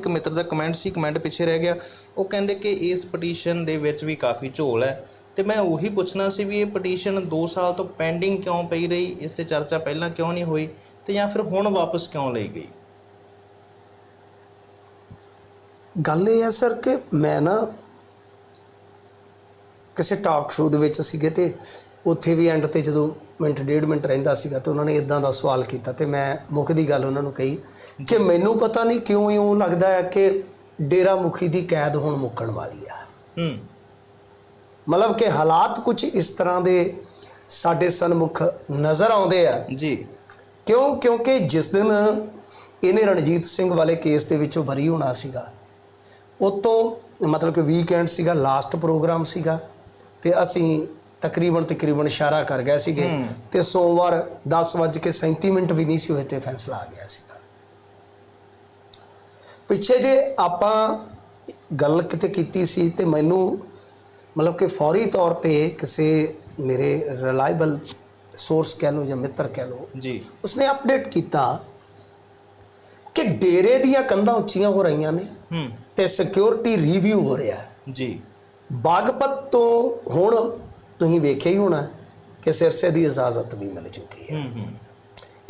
ਇੱਕ ਮਿੱਤਰ ਦਾ ਕਮੈਂਟ ਸੀ ਕਮੈਂਟ ਪਿੱਛੇ ਰਹਿ ਗਿਆ। ਉਹ ਕਹਿੰਦੇ ਕਿ ਇਸ ਪਟੀਸ਼ਨ ਦੇ ਵਿੱਚ ਵੀ ਕਾਫੀ ਝੋਲ ਹੈ। ਤੇ ਮੈਂ ਉਹੀ ਪੁੱਛਣਾ ਸੀ ਵੀ ਇਹ ਪਟੀਸ਼ਨ 2 ਸਾਲ ਤੋਂ ਪੈਂਡਿੰਗ ਕਿਉਂ ਪਈ ਰਹੀ? ਇਸ ਤੇ ਚਰਚਾ ਪਹਿਲਾਂ ਕਿਉਂ ਨਹੀਂ ਹੋਈ? ਤੇ ਜਾਂ ਫਿਰ ਹੁਣ ਵਾਪਸ ਕਿਉਂ ਲਈ ਗਈ? ਗੱਲ ਇਹ ਹੈ ਸਰ ਕਿ ਮੈਂ ਨਾ ਕਿਸੇ ਟਾਕ ਸ਼ੋਅ ਦੇ ਵਿੱਚ ਸੀਗੇ ਤੇ ਉੱਥੇ ਵੀ ਐਂਡ ਤੇ ਜਦੋਂ ਮਿੰਟ ਡੇਢ ਮਿੰਟ ਰਹਿੰਦਾ ਸੀਗਾ ਤੇ ਉਹਨਾਂ ਨੇ ਇਦਾਂ ਦਾ ਸਵਾਲ ਕੀਤਾ ਤੇ ਮੈਂ ਮੁੱਖ ਦੀ ਗੱਲ ਉਹਨਾਂ ਨੂੰ ਕਹੀ ਕਿ ਮੈਨੂੰ ਪਤਾ ਨਹੀਂ ਕਿਉਂ ਇਉਂ ਲੱਗਦਾ ਹੈ ਕਿ ਡੇਰਾ ਮੁਖੀ ਦੀ ਕੈਦ ਹੁਣ ਮੁੱਕਣ ਵਾਲੀ ਆ। ਹੂੰ। ਮਤਲਬ ਕਿ ਹਾਲਾਤ ਕੁਝ ਇਸ ਤਰ੍ਹਾਂ ਦੇ ਸਾਡੇ ਸਨਮੁਖ ਨਜ਼ਰ ਆਉਂਦੇ ਆ। ਜੀ। ਕਿਉਂ? ਕਿਉਂਕਿ ਜਿਸ ਦਿਨ ਇਹਨੇ ਰਣਜੀਤ ਸਿੰਘ ਵਾਲੇ ਕੇਸ ਦੇ ਵਿੱਚੋਂ ਬਰੀ ਹੋਣਾ ਸੀਗਾ ਉਤੋਂ ਮਤਲਬ ਕਿ ਵੀਕਐਂਡ ਸੀਗਾ ਲਾਸਟ ਪ੍ਰੋਗਰਾਮ ਸੀਗਾ ਤੇ ਅਸੀਂ ਤਕਰੀਬਨ ਤਕਰੀਬਨ ਇਸ਼ਾਰਾ ਕਰ ਗਏ ਸੀਗੇ ਤੇ ਸੋਮਵਾਰ 10:37 ਮਿੰਟ ਵੀ ਨਹੀਂ ਸੀ ਹੋਏ ਤੇ ਫੈਸਲਾ ਆ ਗਿਆ ਸੀਗਾ। ਪਿੱਛੇ ਜੇ ਆਪਾਂ ਗੱਲ ਕਿਤੇ ਕੀਤੀ ਸੀ ਤੇ ਮੈਨੂੰ ਮਤਲਬ ਕਿ ਫੌਰੀ ਤੌਰ ਤੇ ਕਿਸੇ ਮੇਰੇ ਰਿਲਾਇਬਲ ਸੋਰਸ ਕਹਿ ਲਓ ਜਾਂ ਮਿੱਤਰ ਕਹਿ ਲਓ ਜੀ। ਉਸਨੇ ਅਪਡੇਟ ਕੀਤਾ ਕਿ ਡੇਰੇ ਦੀਆਂ ਕੰਧਾਂ ਉੱਚੀਆਂ ਹੋ ਰਹੀਆਂ ਨੇ ਹੂੰ। ਤੇ ਸਿਕਿਉਰਿਟੀ ਰਿਵਿਊ ਹੋ ਰਿਹਾ। ਜੀ। ਬਾਗਪਤ ਤੋਂ ਹੁਣ ਤੁਸੀਂ ਵੇਖਿਆ ਹੀ ਹੋਣਾ ਕਿ ਸਿਰਸੇ ਦੀ ਇਜਾਜ਼ਤ ਵੀ ਮਿਲ ਚੁੱਕੀ ਹੈ।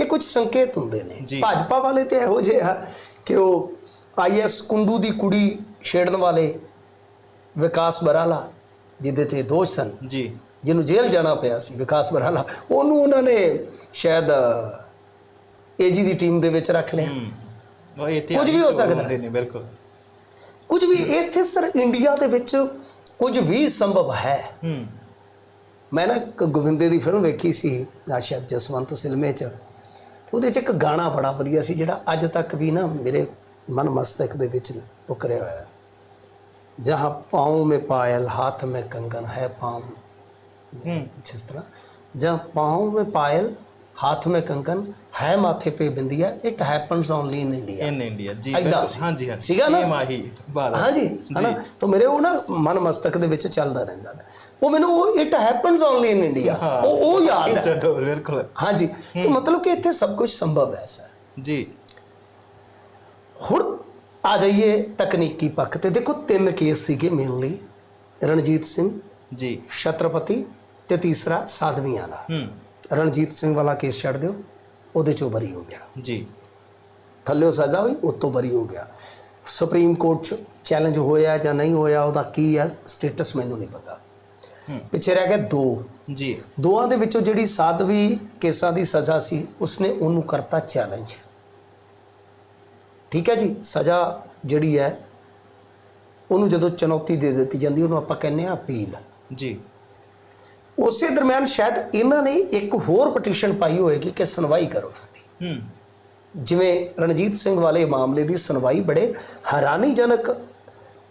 ਇਹ ਕੁਝ ਸੰਕੇਤ ਹੁੰਦੇ ਨੇ। ਭਾਜਪਾ ਵਾਲੇ ਤੇ ਇਹੋ ਜਿਹੇ ਆ ਕਿ ਉਹ ਆਈਐਸ ਕੁੰਡੂ ਦੀ ਕੁੜੀ ਛੇੜਨ ਵਾਲੇ ਵਿਕਾਸ ਬਰਾਲਾ ਜਿਹਦੇ ਤੇ ਦੋਸ਼ ਸਨ। ਜੀ। ਜਿਹਨੂੰ ਜੇਲ੍ਹ ਜਾਣਾ ਪਿਆ ਸੀ ਵਿਕਾਸ ਬਰਾਲਾ। ਉਹਨੂੰ ਉਹਨਾਂ ਨੇ ਸ਼ਾਇਦ ਏਜੀ ਦੀ ਟੀਮ ਦੇ ਵਿੱਚ ਰੱਖ ਲਿਆ। ਕੁਝ ਵੀ ਹੋ ਸਕਦਾ। ਨੇ ਬਿਲਕੁਲ। ਕੁਝ ਵੀ ਇੱਥੇ ਸਰ ਇੰਡੀਆ ਦੇ ਵਿੱਚ ਕੁਝ ਵੀ ਸੰਭਵ ਹੈ। ਹੂੰ। ਮੈਂ ਨਾ ਇੱਕ ਗੋਵਿੰਦੇ ਦੀ ਫਿਲਮ ਵੇਖੀ ਸੀ ਆਸ਼ਾ ਜਸਵੰਤ ਸਿਲਮੇ 'ਚ। ਉਹਦੇ 'ਚ ਇੱਕ ਗਾਣਾ ਬੜਾ ਵਧੀਆ ਸੀ ਜਿਹੜਾ ਅੱਜ ਤੱਕ ਵੀ ਨਾ ਮੇਰੇ ਮਨ ਮਸਤਕ ਦੇ ਵਿੱਚ ਉਕਰਿਆ ਹੋਇਆ। ਹੈ ਜਹਾਂ ਪਾਉਂ ਮੇ ਪਾਇਲ ਹੱਥ ਮੇ ਕੰਗਨ ਹੈ ਪਾਉ। ਜਿਸ ਤਰ੍ਹਾਂ ਜਹਾਂ ਪਾਉਂ ਮੇ ਪਾਇਲ हाथ में कंकन है माथे पे बिंदिया it happens only in India in India ਜੀ ਏਦਾਂ ਬਿਲਕੁਲ। ਸੀ। ਹਾਂਜੀ ਹਾਂਜੀ ਸੀਗਾ ਨਾ? ਇਹ ਮਾਹੀ ਬਾਤ ਹਾਂਜੀ ਹਨਾ ਤਾਂ ਮੇਰੇ ਉਹ ਨਾ ਮਨ ਮਸਤਕ ਦੇ ਵਿੱਚ ਚੱਲਦਾ ਰਹਿੰਦਾ था ਉਹ ਮੈਨੂੰ ਉਹ it happens only in India ਉਹ ਉਹ ਯਾਦ ਹੈ ਚਲੋ ਬਿਲਕੁਲ ਹਾਂਜੀ ਤਾਂ ਮਤਲਬ ਕਿ ਇੱਥੇ ਸਭ ਕੁਝ ਸੰਭਵ ਹੈ ਸਰ ਜੀ ਹੁਣ ਆ ਜਾਈਏ ਤਕਨੀਕੀ ਪੱਖ ਤੇ ਦੇਖੋ ਤਿੰਨ ਕੇਸ ਸੀਗੇ ਮੇਨਲੀ ਰਣਜੀਤ ਸਿੰਘ ਜੀ ਛਤਰਪਤੀ ਤੇ ਤੀਸਰਾ ਸਾਧਵੀ ਵਾਲਾ ਹੂੰ ਰਣਜੀਤ ਸਿੰਘ ਵਾਲਾ ਕੇਸ ਛੱਡ ਦਿਓ ਉਹਦੇ ਚੋਂ ਬਰੀ ਹੋ ਗਿਆ। ਜੀ। ਥੱਲਿਓ ਸਜ਼ਾ ਹੋਈ ਉਤੋਂ ਬਰੀ ਹੋ ਗਿਆ। ਸੁਪਰੀਮ ਕੋਰਟ ਚ ਚੈਲੰਜ ਹੋਇਆ ਜਾਂ ਨਹੀਂ ਹੋਇਆ ਉਹਦਾ ਕੀ ਹੈ ਸਟੇਟਸ ਮੈਨੂੰ ਨਹੀਂ ਪਤਾ। ਪਿੱਛੇ ਰਹਿ ਗਏ ਦੋ। ਜੀ। ਦੋਆਂ ਦੇ ਵਿੱਚੋਂ ਜਿਹੜੀ ਸਾਧਵੀ ਕੇਸਾਂ ਦੀ ਸਜ਼ਾ ਸੀ ਉਸਨੇ ਉਹਨੂੰ ਕਰਤਾ ਚੈਲੰਜ ਠੀਕ ਹੈ ਜੀ? ਸਜ਼ਾ ਜਿਹੜੀ ਹੈ ਉਹਨੂੰ ਜਦੋਂ ਚੁਣੌਤੀ ਦੇ ਦਿੱਤੀ ਜਾਂਦੀ ਉਹਨੂੰ ਆਪਾਂ ਕਹਿੰਦੇ ਆ ਅਪੀਲ। ਜੀ। ਉਸੇ ਦਰਮਿਆਨ ਸ਼ਾਇਦ ਇਹਨਾਂ ਨੇ ਇੱਕ ਹੋਰ ਪਟੀਸ਼ਨ ਪਾਈ ਹੋਏਗੀ ਕਿ ਸੁਣਵਾਈ ਕਰੋ ਸਾਡੀ। ਹੂੰ। ਜਿਵੇਂ ਰਣਜੀਤ ਸਿੰਘ ਵਾਲੇ ਮਾਮਲੇ ਦੀ ਸੁਣਵਾਈ ਬੜੇ ਹੈਰਾਨੀਜਨਕ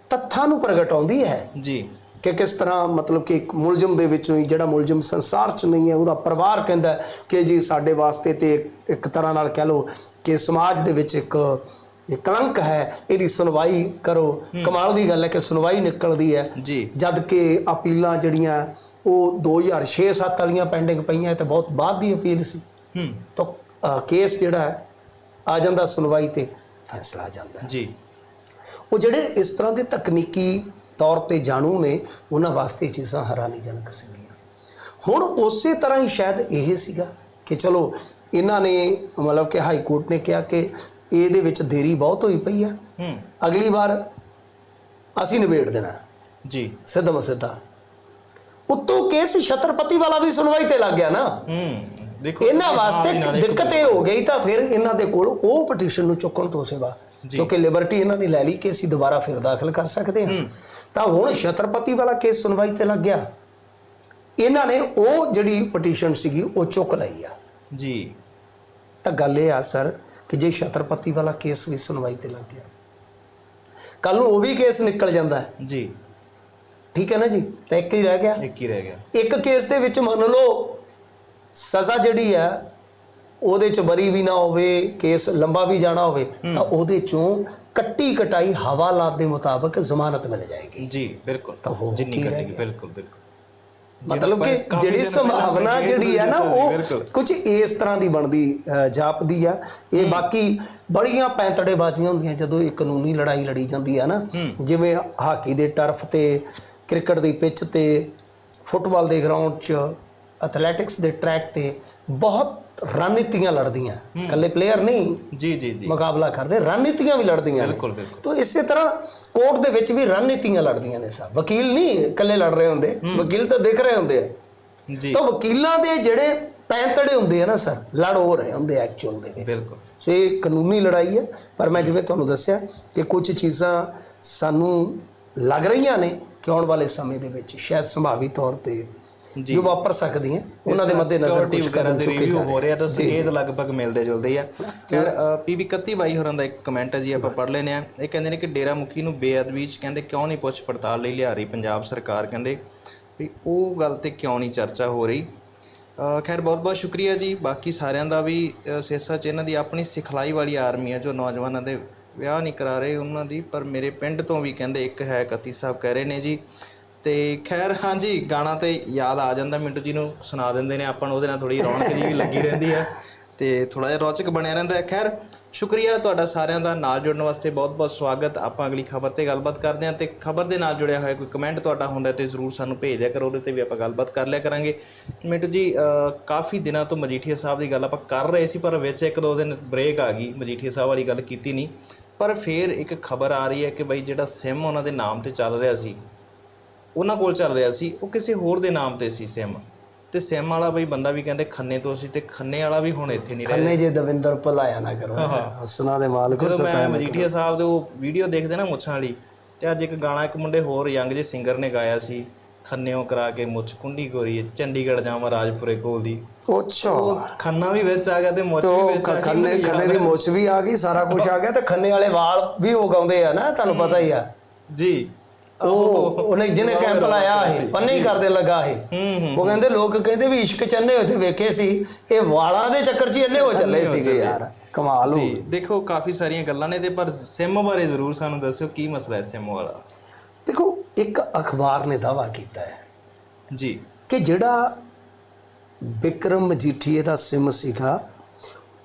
ਤੱਥਾਂ ਨੂੰ ਪ੍ਰਗਟਾਉਂਦੀ ਹੈ। ਜੀ। ਕਿ ਕਿਸ ਤਰ੍ਹਾਂ ਮਤਲਬ ਕਿ ਇੱਕ ਮੁਲਜ਼ਮ ਦੇ ਵਿੱਚੋਂ ਹੀ ਜਿਹੜਾ ਮੁਲਜ਼ਮ ਸੰਸਾਰ 'ਚ ਨਹੀਂ ਹੈ ਉਹਦਾ ਪਰਿਵਾਰ ਕਹਿੰਦਾ ਕਿ ਜੀ ਸਾਡੇ ਵਾਸਤੇ ਤੇ ਇੱਕ- ਇੱਕ ਤਰ੍ਹਾਂ ਨਾਲ ਕਹਿ ਲਓ ਕਿ ਸਮਾਜ ਦੇ ਵਿੱਚ ਇੱਕ ਇਹ ਕਲੰਕ ਹੈ ਇਹਦੀ ਸੁਣਵਾਈ ਕਰੋ। ਕਮਾਲ ਦੀ ਗੱਲ ਹੈ ਕਿ ਸੁਣਵਾਈ ਨਿਕਲਦੀ ਹੈ। ਜੀ। ਜਦ ਕਿ ਅਪੀਲਾਂ ਜਿਹੜੀਆਂ ਉਹ 2006-7 ਵਾਲੀਆਂ ਪੈਂਡਿੰਗ ਪਈਆਂ ਤਾਂ ਬਹੁਤ ਬਾਅਦ ਦੀ ਅਪੀਲ ਸੀ। ਹੂੰ। ਤਾਂ ਕੇਸ ਜਿਹੜਾ ਹੈ ਆ ਜਾਂਦਾ ਸੁਣਵਾਈ ਤੇ ਫੈਸਲਾ ਆ ਜਾਂਦਾ। ਜੀ। ਉਹ ਜਿਹੜੇ ਇਸ ਤਰ੍ਹਾਂ ਦੇ ਤਕਨੀਕੀ ਤੌਰ ਤੇ ਜਾਣੂ ਨੇ ਉਹਨਾਂ ਵਾਸਤੇ ਚੀਜ਼ਾਂ ਹੈਰਾਨੀਜਨਕ ਸੀਗੀਆਂ। ਹੁਣ ਉਸੇ ਤਰ੍ਹਾਂ ਹੀ ਸ਼ਾਇਦ ਇਹ ਸੀਗਾ ਕਿ ਚਲੋ ਇਹਨਾਂ ਨੇ ਮਤਲਬ ਕਿ ਹਾਈ ਕੋਰਟ ਨੇ ਕਿਹਾ ਕਿ ਇਹਦੇ ਵਿੱਚ ਦੇਰੀ ਬਹੁਤ ਹੋਈ ਪਈ ਆ। ਹੂੰ। ਅਗਲੀ ਵਾਰ ਅਸੀਂ ਨਿਬੇੜ ਦੇਣਾ। ਜੀ। ਸਿੱਧਾ ਮਸਿੱਧਾ ਉੱਤੋਂ ਕੇਸ ਛਤਰਪਤੀ ਵਾਲਾ ਵੀ ਸੁਣਵਾਈ ਤੇ ਲੱਗ ਗਿਆ ਨਾ। ਹੂੰ ਦੇਖੋ ਇਹਨਾਂ ਵਾਸਤੇ ਦਿੱਕਤ ਇਹ ਹੋ ਗਈ ਤਾਂ ਫਿਰ ਇਹਨਾਂ ਦੇ ਕੋਲ ਉਹ ਪਟੀਸ਼ਨ ਨੂੰ ਚੁੱਕਣ ਤੋਂ ਸਿਵਾ। ਕਿਉਂਕਿ ਲਿਬਰਟੀ ਇਹਨਾਂ ਨੇ ਲੈ ਲਈ ਕਿ ਅਸੀਂ ਦੁਬਾਰਾ ਫਿਰ ਦਾਖਲ ਕਰ ਸਕਦੇ ਹਾਂ। ਤਾਂ ਹੁਣ ਛਤਰਪਤੀ ਵਾਲਾ ਕੇਸ ਸੁਣਵਾਈ ਤੇ ਲੱਗ ਗਿਆ। ਇਹਨਾਂ ਨੇ ਉਹ ਜਿਹੜੀ ਪਟੀਸ਼ਨ ਸੀਗੀ ਉਹ ਚੁੱਕ ਲਈ ਆ। ਜੀ। ਤਾਂ ਗੱਲ ਇਹ ਆ ਸਰ ਕਿ ਜੇ ਛਤਰਪਤੀ ਵਾਲਾ ਕੇਸ ਵੀ ਸੁਣਵਾਈ ਤੇ ਲੱਗ ਗਿਆ ਕੱਲ ਨੂੰ ਉਹ ਵੀ ਕੇਸ ਨਿਕਲ ਜਾਂਦਾ। ਜੀ। ਠੀਕ ਹੈ ਨਾ ਜੀ? ਤਾਂ ਇੱਕ ਹੀ ਰਹਿ ਗਿਆ। ਇੱਕ ਹੀ ਰਹਿ ਗਿਆ। ਇੱਕ ਕੇਸ ਦੇ ਵਿੱਚ ਮੰਨ ਲਓ ਸਜ਼ਾ ਜਿਹੜੀ ਹੈ ਉਹਦੇ ਚ ਬਰੀ ਵੀ ਨਾ ਹੋਵੇ ਕੇਸ ਲੰਬਾ ਵੀ ਜਾਣਾ ਹੋਵੇ ਤਾਂ ਉਹਦੇ ਚੋਂ ਕੱਟੀ ਕਟਾਈ ਹਵਾਲਾਤ ਦੇ ਮੁਤਾਬਕ ਜ਼ਮਾਨਤ ਮਿਲ ਜਾਏਗੀ। ਜੀ ਬਿਲਕੁਲ। ਤਾਂ ਹੋ ਜਿੰਨੀ ਕੀ ਰਹਿ ਕੱਢੇਗੀ ਗਿਆ? ਬਿਲਕੁਲ ਬਿਲਕੁਲ। ਮਤਲਬ ਕਿ ਜਿਹੜੀ ਸੰਭਾਵਨਾ ਜਿਹੜੀ ਹੈ ਨਾ ਉਹ। ਕੁਝ ਇਸ ਤਰ੍ਹਾਂ ਦੀ ਬਣਦੀ ਜਾਪਦੀ ਆ। ਇਹ ਬਾਕੀ ਬੜੀਆਂ ਪੈਂਤੜੇਬਾਜ਼ੀਆਂ ਹੁੰਦੀਆਂ ਜਦੋਂ ਇਹ ਕਾਨੂੰਨੀ ਲੜਾਈ ਲੜੀ ਜਾਂਦੀ ਹੈ ਨਾ। ਜਿਵੇਂ ਹਾਕੀ ਦੇ ਟਰਫ ਤੇ ਕ੍ਰਿਕਟ ਦੀ ਪਿੱਚ ਤੇ ਫੁੱਟਬਾਲ ਦੇ ਗਰਾਊਂਡ 'ਚ ਐਥਲੈਟਿਕਸ ਦੇ ਟਰੈਕ ਤੇ ਬਹੁਤ ਰਣਨੀਤੀਆਂ ਲੜਦੀਆਂ। ਇਕੱਲੇ ਪਲੇਅਰ ਨਹੀਂ ਜੀ ਜੀ ਜੀ। ਮੁਕਾਬਲਾ ਕਰਦੇ ਰਣਨੀਤੀਆਂ ਵੀ ਲੜਦੀਆਂ ਬਿਲਕੁਲ ਬਿਲਕੁਲ। ਤੋ ਇਸੇ ਤਰ੍ਹਾਂ ਕੋਰਟ ਦੇ ਵਿੱਚ ਵੀ ਰਣਨੀਤੀਆਂ ਲੜਦੀਆਂ ਨੇ ਸਭ। ਵਕੀਲ ਨਹੀਂ ਇਕੱਲੇ ਲੜ ਰਹੇ ਹੁੰਦੇ ਵਕੀਲ ਤਾਂ ਦਿਖ ਰਹੇ ਹੁੰਦੇ ਆ। ਜੀ। ਤਾਂ ਵਕੀਲਾਂ ਦੇ ਜਿਹੜੇ ਪੈਂਤੜੇ ਹੁੰਦੇ ਆ ਨਾ ਸਰ ਲੜ ਹੋ ਰਹੇ ਹੁੰਦੇ ਐਕਚੁਅਲ ਦੇ ਵਿੱਚ। ਬਿਲਕੁਲ। ਸੋ ਇਹ ਕਾਨੂੰਨੀ ਲੜਾਈ ਹੈ ਪਰ ਮੈਂ ਜਿਵੇਂ ਤੁਹਾਨੂੰ ਦੱਸਿਆ ਕਿ ਕੁਝ ਚੀਜ਼ਾਂ ਸਾਨੂੰ ਲੱਗ ਰਹੀਆਂ ਨੇ ਕਿ ਆਉਣ ਵਾਲੇ ਸਮੇਂ ਦੇ ਵਿੱਚ ਸ਼ਾਇਦ ਸੰਭਾਵੀ ਤੌਰ ਤੇ ਜੀ। ਵਾਪਰ ਸਕਦੀਆਂ ਉਹਨਾਂ ਦੇ ਮੱਦੇ ਨਜ਼ਰ ਕੁਝ ਦੇ ਚੁੱਕੇ ਜਾ ਹੋ ਰਹੇ ਤਾਂ ਸੰਕੇਤ ਲਗਭਗ ਮਿਲਦੇ ਜੁਲਦੇ ਆ। ਖੈਰ ਪੀਬੀ 31 ਬਾਈ ਹੋਰਾਂ ਦਾ ਇੱਕ ਕਮੈਂਟ ਹੈ ਜੀ ਆਪਾਂ ਪੜ੍ਹ ਲੈਨੇ ਆ ਇਹ ਕਹਿੰਦੇ ਨੇ ਕਿ ਡੇਰਾ ਮੁਖੀ ਨੂੰ ਬੇਅਦਬੀ ਚ ਕਹਿੰਦੇ ਕਿਉਂ ਨਹੀਂ ਪੁੱਛ ਪੜਤਾਲ ਲਈ ਲਿਆ ਰਹੀ ਪੰਜਾਬ ਸਰਕਾਰ ਕਹਿੰਦੇ ਵੀ ਉਹ ਗੱਲ ਤੇ ਕਿਉਂ ਨਹੀਂ ਚਰਚਾ ਹੋ ਰਹੀ। ਖੈਰ ਬਹੁਤ ਬਹੁਤ ਸ਼ੁਕਰੀਆ ਜੀ। ਬਾਕੀ ਸਾਰਿਆਂ ਦਾ ਵੀ ਅ, ਸਿਰਸਾ ਚ ਇਹਨਾਂ ਦੀ ਆਪਣੀ ਸਿਖਲਾਈ ਵਾਲੀ ਆਰਮੀ ਹੈ ਜੋ ਨੌਜਵਾਨਾਂ ਦੇ ਵਿਆਹ ਨਹੀਂ ਕਰਾ ਰਹੇ ਉਹਨਾਂ ਦੀ, ਪਰ ਮੇਰੇ ਪਿੰਡ ਤੋਂ ਵੀ ਕਹਿੰਦੇ ਇੱਕ ਹੈ ਕਤੀ ਸਾਹਿਬ ਕਹਿ ਰਹੇ ਨੇ ਜੀ। ਤੇ ਖੈਰ, ਹਾਂਜੀ, ਗਾਣਾ ਤੇ ਯਾਦ ਆ ਜਾਂਦਾ ਮਿੰਟੂ ਜੀ ਨੂੰ, ਸੁਣਾ ਦਿੰਦੇ ਨੇ ਆਪਾਂ ਨੂੰ, ਉਹਦੇ ਨਾਲ ਥੋੜੀ ਰੌਣਕ ਜੀ ਲੱਗੀ ਰਹਿੰਦੀ ਆ। ਤੇ ਥੋੜਾ ਜਿਹਾ ਰੌਚਕ ਬਣਿਆ ਰਹਿੰਦਾ ਖੈਰ, ਸ਼ੁਕਰੀਆ ਤੁਹਾਡਾ ਸਾਰਿਆਂ ਦਾ ਨਾਲ ਜੁੜਨ ਵਾਸਤੇ ਬਹੁਤ-ਬਹੁਤ ਸਵਾਗਤ। ਆਪਾਂ ਅਗਲੀ ਖਬਰ ਤੇ ਗੱਲਬਾਤ ਕਰਦੇ ਹਾਂ ਤੇ ਖਬਰ ਦੇ ਨਾਲ ਜੁੜਿਆ ਹੋਇਆ ਕੋਈ ਕਮੈਂਟ ਤੁਹਾਡਾ ਹੁੰਦਾ ਤੇ ਜ਼ਰੂਰ ਸਾਨੂੰ ਭੇਜ ਦਿਆ ਕਰੋ, ਉਹਦੇ ਤੇ ਵੀ ਆਪਾਂ ਗੱਲਬਾਤ ਕਰ ਲਿਆ ਕਰਾਂਗੇ। ਮਿੰਟੂ ਜੀ ਕਾਫੀ ਦਿਨਾਂ ਤੋਂ ਮਜੀਠੀਆ ਸਾਹਿਬ ਦੀ ਗੱਲ ਆਪਾਂ ਕਰ ਰਹੇ ਸੀ, ਪਰ ਵਿੱਚ ਇੱਕ ਦੋ ਦਿਨ ਬ੍ਰੇਕ ਆ ਗਈ, ਮਜੀਠੀਆ ਸਾਹਿਬ ਵਾਲੀ ਗੱਲ ਕੀਤੀ ਨਹੀਂ। ਪਰ ਫਿਰ ਇੱਕ ਖਬਰ ਆ ਰਹੀ ਹੈ ਕਿ ਬਈ ਜਿਹੜਾ ਸਿਮ ਉਹਨਾਂ ਦੇ ਨਾਮ ਤੇ ਚੱਲ ਰਿਹਾ ਸੀ ਉਹਨਾਂ ਕੋਲ ਚੱਲ ਰਿਹਾ ਸੀ ਉਹ ਕਿਸੇ ਹੋਰ ਦੇ ਨਾਮ ਤੇ ਸੀ ਸਿਮ ਤੇ ਸਿਮ ਵਾਲਾ ਬਈ ਬੰਦਾ ਵੀ ਕਹਿੰਦੇ ਖੰਨੇ ਤੋਂ ਸੀ ਤੇ ਖੰਨੇ ਵਾਲਾ ਵੀ ਹੁਣ ਇੱਥੇ ਨਹੀਂ ਰਿਹਾ। ਖੰਨੇ ਜੇ ਦਵਿੰਦਰ ਭਲਾਇਆ ਨਾ ਕਰੋ। ਹਸਨਾ ਦੇ ਮਾਲਕ ਸਤਾਇਆ ਮੈਂ ਨਾ ਮਜੀਠੀਆ ਸਾਹਿਬ ਦੇ ਉਹ ਵੀਡੀਓ ਦੇਖਦੇ ਨਾ ਮੁੱਛਾਂ ਵਾਲੀ ਤੇ ਅੱਜ ਇੱਕ ਗਾਣਾ ਇੱਕ ਮੁੰਡੇ ਹੋਰ ਯੰਗ ਜਿਹੇ ਸਿੰਗਰ ਨੇ ਗਾਇਆ ਸੀ। ਖੰਨਿਓ ਕਰਾ ਕੇ ਮੁੱਛ ਕੁੰਡੀ ਗੋਰੀ ਚੰਡੀਗੜ੍ਹ ਜਾਵਾਂ ਰਾਜਪੁਰੇ ਕੋਲ ਦੀ। ਕਰੋ। ਅੱਛਾ ਖੰਨਾ ਵੀ ਵਿੱਚ ਆ ਗਿਆ ਤੇ ਮੁੱਛ ਵੀ ਵਿੱਚ ਆ ਗਈ ਖੰਨੇ ਖੰਨੇ ਦੀ ਮੁੱਛ ਵੀ ਆ ਗਈ ਸਾਰਾ ਕੁਝ ਆ ਗਿਆ ਤੇ ਖੰਨੇ ਵਾਲੇ ਵਾਲ ਵੀ ਉਗਾਉਂਦੇ ਆ ਨਾ ਤੁਹਾਨੂੰ ਪਤਾ ਹੀ ਆ। ਜੀ। ਉਹ ਉਹਨੇ ਜਿਹਨੇ ਕੈਂਪ ਲਾਇਆ ਹੈ ਪੰਨੇ ਹੀ ਕਰਦੇ ਲੱਗਾ ਹੈ ਹੂੰ। ਉਹ ਕਹਿੰਦੇ ਲੋਕ ਕਹਿੰਦੇ ਵੀ ਇਸ਼ਕ ਚੰਨੇ ਹੋਏ ਤੇ ਵੇਖੇ ਸੀ ਇਹ ਵਾਲਾਂ ਦੇ ਚੱਕਰ 'ਚ ਹੀ ਇੰਨੇ ਹੋ ਚੱਲੇ ਸੀਗੇ ਯਾਰ ਕਮਾਲ ਹੋ ਜੀ। ਦੇਖੋ ਕਾਫੀ ਸਾਰੀਆਂ ਗੱਲਾਂ ਨੇ ਤੇ ਪਰ ਸਿਮ ਬਾਰੇ ਜ਼ਰੂਰ ਸਾਨੂੰ ਦੱਸਿਓ ਕੀ ਮਸਲਾ ਹੈ ਸਿਮ ਵਾਲਾ? ਦੇਖੋ ਇੱਕ ਅਖਬਾਰ ਨੇ ਦਾਵਾ ਕੀਤਾ ਹੈ ਜੀ। ਕਿ ਜਿਹੜਾ ਵਿਕਰਮ ਮਜੀਠੀਏ ਦਾ ਸਿਮ ਸੀਗਾ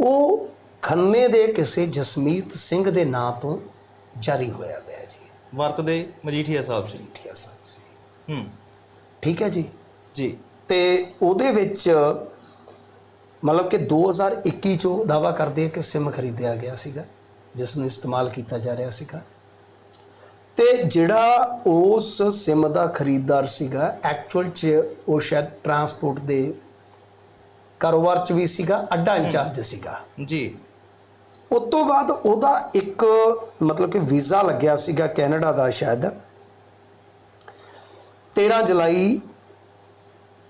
ਉਹ ਖੰਨੇ ਦੇ ਕਿਸੇ ਜਸਮੀਤ ਸਿੰਘ ਦੇ ਨਾਂ ਤੋਂ ਜਾਰੀ ਹੋਇਆ ਹੋਇਆ ਜੀ। ਵਰਤਦੇ ਮਜੀਠੀਆ ਸਾਹਿਬ ਸੀ। ਮਜੀਠੀਆ ਸਾਹਿਬ ਸੀ। ਹੂੰ। ਠੀਕ ਹੈ ਜੀ? ਜੀ। ਤੇ ਉਹਦੇ ਵਿੱਚ ਮਤਲਬ ਕਿ 2021 ਚੋਂ ਦਾਵਾ ਕਰਦੇ ਆ ਕਿ ਸਿਮ ਖਰੀਦਿਆ ਗਿਆ ਸੀਗਾ ਜਿਸ ਨੂੰ ਇਸਤੇਮਾਲ ਕੀਤਾ ਜਾ ਰਿਹਾ ਸੀਗਾ। ਤੇ ਜਿਹੜਾ ਉਸ ਸਿਮ ਦਾ ਖਰੀਦਦਾਰ ਸੀਗਾ ਐਕਚੁਅਲ ਚ ਉਹ ਸ਼ਾਇਦ ਟਰਾਂਸਪੋਰਟ ਦੇ ਕਾਰੋਬਾਰ ਚ ਵੀ ਸੀਗਾ ਅੱਡਾ ਇੰਚਾਰਜ ਸੀਗਾ। ਜੀ। ਉਸ ਤੋਂ ਬਾਅਦ ਉਹਦਾ ਇੱਕ ਮਤਲਬ ਕਿ ਵੀਜ਼ਾ ਲੱਗਿਆ ਸੀਗਾ ਕੈਨੇਡਾ ਦਾ ਸ਼ਾਇਦ। 13 ਜੁਲਾਈ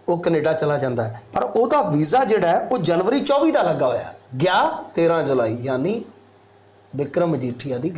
ਉਹ ਕੈਨੇਡਾ ਚਲਾ ਜਾਂਦਾ ਹੈ। ਪਰ ਉਹਦਾ ਵੀਜ਼ਾ ਜਿਹੜਾ ਉਹ ਜਨਵਰੀ 24 ਦਾ ਲੱਗਾ ਹੋਇਆ ਗਿਆ 13 ਜੁਲਾਈ ਯਾਨੀ ਵਿਕਰਮ ਮਜੀਠੀਆ ਦੀ